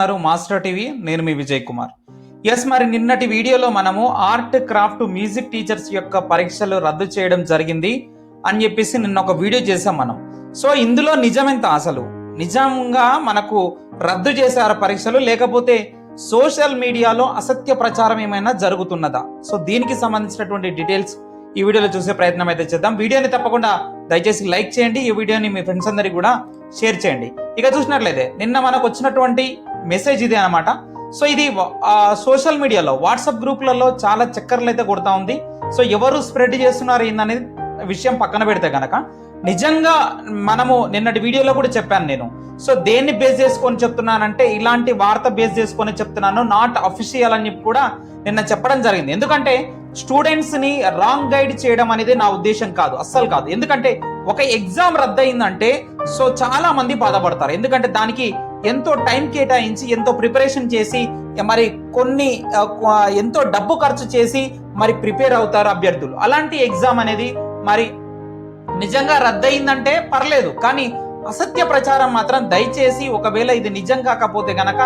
ఉన్నారు master TV నేను మీ Vijay Kumar. Yes మరి నిన్నటి వీడియోలో మనము ఆర్ట్ క్రాఫ్ట్ మ్యూజిక్ టీచర్స్ యొక్క పరీక్షలు రద్దు చేయడం జరిగింది అని చెప్పేసి నిన్న ఒక వీడియో చేసాం మనం. సో ఇందులో నిజమెంత అసలు? నిజంగా మనకు రద్దు చేశారు పరీక్షలు లేకపోతే సోషల్ మీడియాలో అసత్య ప్రచారం ఏమైనా జరుగుతున్నదా? సో దీనికి సంబంధించినటువంటి డీటెయిల్స్ ఈ వీడియోలో చూసే ప్రయత్నం అయితే చేద్దాం. వీడియోని తప్పకుండా దయచేసి లైక్ చేయండి. ఈ వీడియోని మీ ఫ్రెండ్స్ అందరికి కూడా షేర్ చేయండి. ఇక చూసినట్లయితే నిన్న మనకు వచ్చినటువంటి మెసేజ్ ఇదే అన్నమాట. సో ఇది సోషల్ మీడియాలో వాట్సాప్ గ్రూపులలో చాలా చక్కర్లు అయితే కొడతా ఉంది. సో ఎవరు స్ప్రెడ్ చేస్తున్నారు ఏందనేది విషయం పక్కన పెడితే కనుక నిజంగా మనము నిన్నటి వీడియోలో కూడా చెప్పాను నేను. సో దేన్ని బేస్ చేసుకొని చెప్తున్నానంటే ఇలాంటి వార్త బేస్ చేసుకొని చెప్తున్నాను నాట్ అఫీషియల్ అని కూడా నిన్న చెప్పడం జరిగింది. ఎందుకంటే స్టూడెంట్స్ని రాంగ్ గైడ్ చేయడం అనేది నా ఉద్దేశం కాదు అస్సలు కాదు. ఎందుకంటే ఒక ఎగ్జామ్ రద్దయిందంటే సో చాలా మంది బాధపడతారు. ఎందుకంటే దానికి ఎంతో టైం కేటాయించి ఎంతో ప్రిపరేషన్ చేసి మరి కొన్ని ఎంతో డబ్బు ఖర్చు చేసి మరి ప్రిపేర్ అవుతారు అభ్యర్థులు. అలాంటి ఎగ్జామ్ అనేది మరి నిజంగా రద్దయిందంటే పర్లేదు. కానీ అసత్య ప్రచారం మాత్రం దయచేసి ఒకవేళ ఇది నిజం కాకపోతే గనక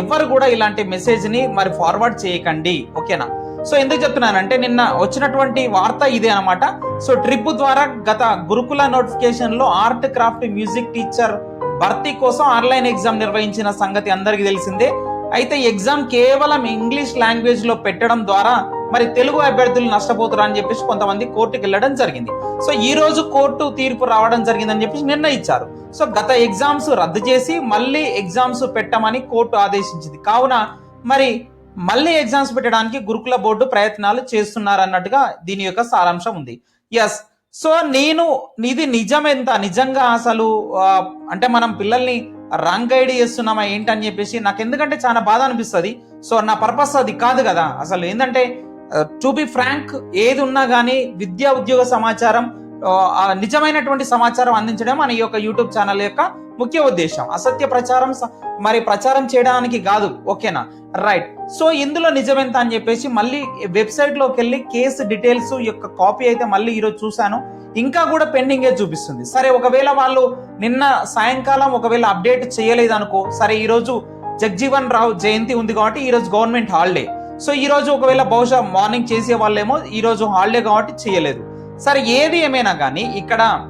ఎవ్వరు కూడా ఇలాంటి మెసేజ్ని మరి ఫార్వర్డ్ చేయకండి. ఓకేనా? సో ఎందుకు చెప్తున్నానంటే నిన్న వచ్చినటువంటి వార్త ఇదే అనమాట సో ట్రిప్ ద్వారా గత గురుకుల నోటిఫికేషన్లో ఆర్ట్ క్రాఫ్ట్ మ్యూజిక్ టీచర్ భర్తీ కోసం ఆన్లైన్ ఎగ్జామ్ నిర్వహించిన సంగతి అందరికీ తెలిసిందే. అయితే ఎగ్జామ్ కేవలం ఇంగ్లీష్ లాంగ్వేజ్లో పెట్టడం ద్వారా మరి తెలుగు అభ్యర్థులు నష్టపోతారు అని చెప్పేసి కొంతమంది కోర్టుకి వెళ్ళడం జరిగింది. సో ఈ రోజు కోర్టు తీర్పు రావడం జరిగిందని చెప్పేసి నిర్ణయించారు. సో గత ఎగ్జామ్స్ రద్దు చేసి మళ్ళీ ఎగ్జామ్స్ పెట్టమని కోర్టు ఆదేశించింది. కావున మరి మళ్ళీ ఎగ్జామ్స్ పెట్టడానికి గురుకుల బోర్డు ప్రయత్నాలు చేస్తున్నారు అన్నట్టుగా దీని యొక్క సారాంశం ఉంది. ఎస్ సో నేను ఇది నిజం ఎంత నిజంగా అసలు అంటే మనం పిల్లల్ని రాంగ్ గైడ్ చేస్తున్నామా ఏంటని చెప్పేసి నాకు ఎందుకంటే చాలా బాధ అనిపిస్తుంది. సో నా పర్పస్ అది కాదు కదా. అసలు ఏంటంటే టు బి ఫ్రాంక్ ఏది ఉన్నా కానీ విద్యా ఉద్యోగ సమాచారం నిజమైనటువంటి సమాచారం అందించడం మన ఈ యొక్క యూట్యూబ్ ఛానల్ యొక్క ముఖ్య ఉద్దేశం. అసత్య ప్రచారం స- మరి ప్రచారం చేయడానికి కాదు. ఓకేనా? రైట్. సో ఇందులో నిజమెంత అని చెప్పేసి మళ్ళీ వెబ్సైట్లోకి వెళ్ళి కేసు డీటెయిల్స్ యొక్క కాపీ అయితే మళ్ళీ ఈరోజు చూశాను. ఇంకా కూడా పెండింగే చూపిస్తుంది. సరే ఒకవేళ వాళ్ళు నిన్న సాయంకాలం ఒకవేళ అప్డేట్ చేయలేదు అనుకో సరే ఈరోజు జగ్జీవన్ రావు జయంతి ఉంది కాబట్టి ఈరోజు గవర్నమెంట్ హాలిడే. సో ఈరోజు ఒకవేళ బహుశా మార్నింగ్ చేసే వాళ్ళేమో ఈరోజు హాలిడే కాబట్టి చేయలేదు. సరే ఏది ఏమైనా కానీ ఇక్కడ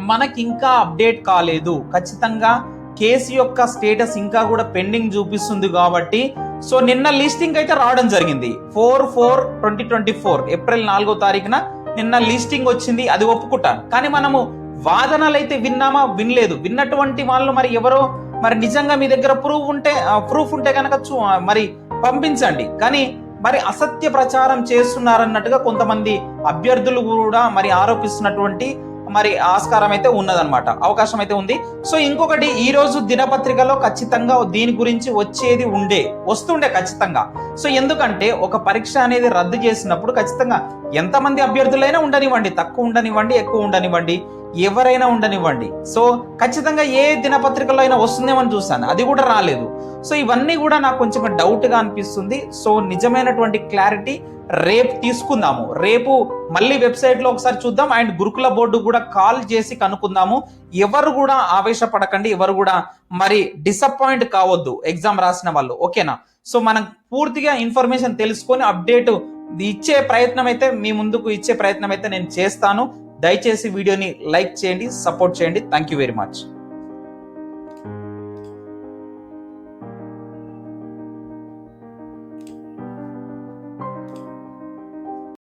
మనకి ఇంకా అప్డేట్ కాలేదు. ఖచ్చితంగా కేసు యొక్క స్టేటస్ ఇంకా కూడా పెండింగ్ చూపిస్తుంది కాబట్టి సో నిన్న లిస్టింగ్ అయితే రావడం జరిగింది. Four four twenty twenty four April నాలుగో తారీఖున నిన్న లిస్టింగ్ వచ్చింది అది ఒప్పుకుంటాను. కానీ మనము వాదనలు అయితే విన్నామా? వినలేదు. విన్నటువంటి వాళ్ళు మరి ఎవరో మరి నిజంగా మీ దగ్గర ప్రూఫ్ ఉంటే ప్రూఫ్ ఉంటే కనుక చూ- మరి పంపించండి. కానీ మరి అసత్య ప్రచారం చేస్తున్నారన్నట్టుగా కొంతమంది అభ్యర్థులు కూడా మరి ఆరోపిస్తున్నటువంటి మరి ఆస్కారం అయితే ఉన్నదన్నమాట అవకాశం అయితే ఉంది. సో ఇంకొకటి ఈ రోజు దినపత్రికలో ఖచ్చితంగా దీని గురించి వచ్చేది ఉండే వస్తుండే ఖచ్చితంగా. సో ఎందుకంటే ఒక పరీక్ష అనేది రద్దు చేసినప్పుడు ఖచ్చితంగా ఎంతమంది అభ్యర్థులైనా ఉండనివ్వండి తక్కువ ఉండనివ్వండి ఎక్కువ ఉండనివ్వండి ఎవరైనా ఉండనివ్వండి. సో ఖచ్చితంగా ఏ దినపత్రికలో అయినా వస్తుందేమని చూసాను అది కూడా రాలేదు. సో ఇవన్నీ కూడా నాకు కొంచెం డౌట్గా అనిపిస్తుంది. సో నిజమైనటువంటి క్లారిటీ రేపు తీసుకుందాము. రేపు మళ్ళీ వెబ్సైట్లో ఒకసారి చూద్దాం. అండ్ గురుకుల బోర్డు కూడా కాల్ చేసి కనుక్కుందాము. ఎవరు కూడా ఆవేశపడకండి. ఎవరు కూడా మరి డిసప్పాయింట్ కావద్దు ఎగ్జామ్ రాసిన వాళ్ళు. ఓకేనా? సో మనం పూర్తిగా ఇన్ఫర్మేషన్ తెలుసుకొని అప్డేట్ ఇచ్చే ప్రయత్నం అయితే మీ ముందుకు ఇచ్చే ప్రయత్నం అయితే నేను చేస్తాను. దయచేసి వీడియోని లైక్ చేయండి సపోర్ట్ చేయండి. Thank you very much.